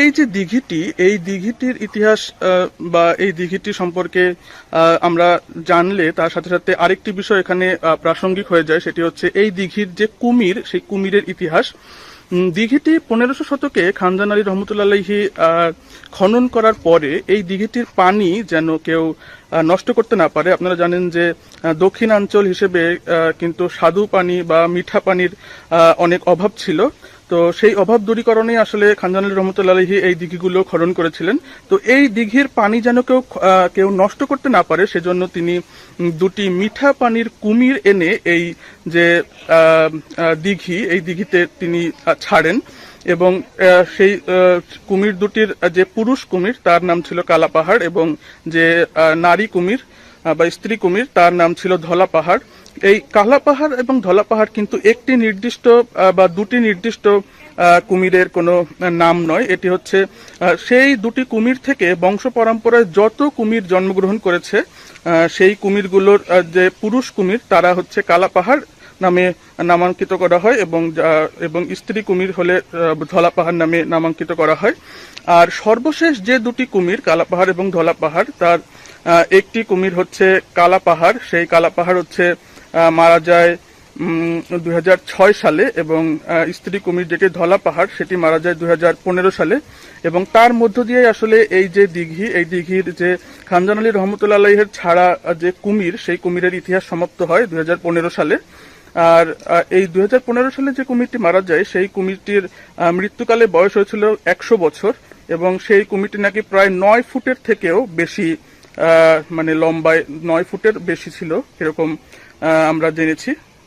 এই যে দিঘিটি, এই দিঘিটির ইতিহাস বা এই দিঘিটি সম্পর্কে আমরা জানলে তার সাথে সাথে আরেকটি বিষয় এখানে প্রাসঙ্গিক হয়ে যায়, সেটি হচ্ছে এই দিঘির যে কুমির, সেই কুমিরের ইতিহাস। দিঘিটি পনেরোশো শতকে খানজান আলী রহমতুল্লাহি খনন করার পরে এই দিঘিটির পানি যেন কেউ নষ্ট করতে না পারে। আপনারা জানেন যে দক্ষিণাঞ্চল হিসেবে কিন্তু স্বাদু পানি বা মিঠা পানির অনেক অভাব ছিল। তো সেই অভাব দূরীকরণে আসলে খানজান আলী রহমতুল্লাহি এই দিঘিগুলো খনন করেছিলেন। তো এই দিঘির পানি যেন কেউ কেউ নষ্ট করতে না পারে, সেজন্য তিনি দুটি মিঠা পানির কুমির এনে এই যে দিঘি, এই দিঘিতে তিনি ছাড়েন এবং সেই কুমির দুটির যে পুরুষ কুমির, তার নাম ছিল কালা পাহাড় এবং যে নারী কুমির বা স্ত্রী কুমির, তার নাম ছিল ধলা পাহাড়। এই কালা পাহাড় এবং ধলা পাহাড় কিন্তু একটি নির্দিষ্ট বা দুটি নির্দিষ্ট কুমিরের কোনো নাম নয়। এটি হচ্ছে সেই দুটি কুমির থেকে বংশ পরম্পরায় যত কুমির জন্মগ্রহণ করেছে সেই কুমিরগুলোর যে পুরুষ কুমির, তারা হচ্ছে কালা পাহাড় নামে নামাঙ্কিত করা হয় এবং এবং স্ত্রী কুমির হলে ধলা পাহাড় নামে নামাঙ্কিত করা হয়। আর সর্বশেষ যে দুটি কুমির, কালা পাহাড় এবং ধলা পাহাড়, তার একটি কুমির হচ্ছে কালা পাহাড়। সেই কালা পাহাড় হচ্ছে মারা যায় দুই হাজার ছয় সালে এবং স্ত্রী কুমির যেটি ধলা পাহাড়, সেটি মারা যায় দুই হাজার পনেরো সালে। এবং তার মধ্য দিয়ে আসলে এই যে দিঘি, এই দিঘির যে খানজান আলী রহমতুল্লাহের ছাড়া যে কুমির, সেই কুমিরের ইতিহাস সমাপ্ত হয় দুই হাজার পনেরো সালে। আর এই দুই হাজার পনেরো সালে যে কুমিরটি মারা যায়, সেই কুমিরটির মৃত্যুকালে বয়স হয়েছিল একশো বছর। এবং সেই কুমিরটি নাকি প্রায় নয় ফুটের থেকেও বেশি মানে লম্বায় নয় ফুটের বেশি ছিল এরকম আমরা জেনেছি।